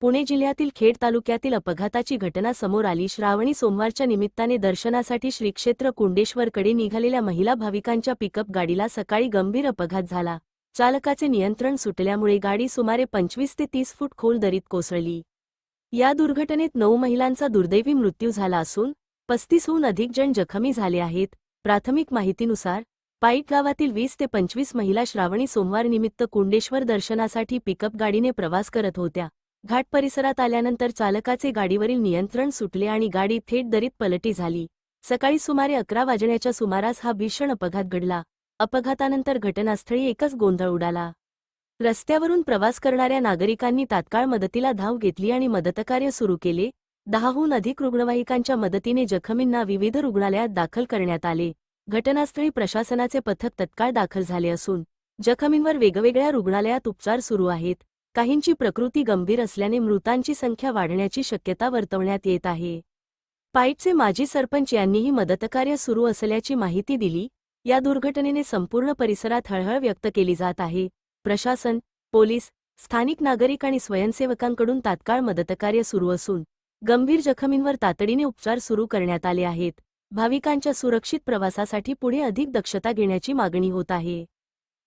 पुणे जिल्ह्यातील खेड तालुक्यातील अपघाताची घटना समोर आली. श्रावणी सोमवारच्या निमित्ताने दर्शनासाठी श्रीक्षेत्र कुंडेश्वरकडे निघालेल्या महिला भाविकांच्या पिकअप गाडीला सकाळी गंभीर अपघात झाला. चालकाचे नियंत्रण सुटल्यामुळे गाडी सुमारे पंचवीस ते तीस फूट खोल दरीत कोसळली. या दुर्घटनेत नऊ महिलांचा दुर्दैवी मृत्यू झाला असून पस्तीसहून अधिक जण जखमी झाले आहेत. प्राथमिक माहितीनुसार पाईट गावातील वीस ते पंचवीस महिला श्रावणी सोमवार निमित्त कुंडेश्वर दर्शनासाठी पिकअप गाडीने प्रवास करत होत्या. घाट परिसरात आल्यानंतर चालकाचे गाडीवरील नियंत्रण सुटले आणि गाडी थेट दरीत पलटी झाली. सकाळी सुमारे अकरा वाजण्याच्या सुमारास हा भीषण अपघात घडला. अपघातानंतर घटनास्थळी एकच गोंधळ उडाला. रस्त्यावरून प्रवास करणाऱ्या नागरिकांनी तात्काळ मदतीला धाव घेतली आणि मदतकार्य सुरू केले. दहाहून अधिक रुग्णवाहिकांच्या मदतीने जखमींना विविध रुग्णालयात दाखल करण्यात आले. घटनास्थळी प्रशासनाचे पथक तत्काळ दाखल झाले असून जखमींवर वेगवेगळ्या रुग्णालयात उपचार सुरू आहेत. काहींची प्रकृती गंभीर असल्याने मृतांची संख्या वाढण्याची शक्यता वर्तवण्यात येत आहे. पाईटचे माजी सरपंच यांनीही मदतकार्य सुरू असल्याची माहिती दिली. या दुर्घटनेने संपूर्ण परिसरात हळहळ व्यक्त केली जात आहे. प्रशासन पोलीस स्थानिक नागरिक आणि स्वयंसेवकांकडून तात्काळ मदतकार्य सुरू असून गंभीर जखमींवर तातडीने उपचार सुरू करण्यात आले आहेत. भाविकांच्या सुरक्षित प्रवासासाठी पुढे अधिक दक्षता घेण्याची मागणी होत आहे.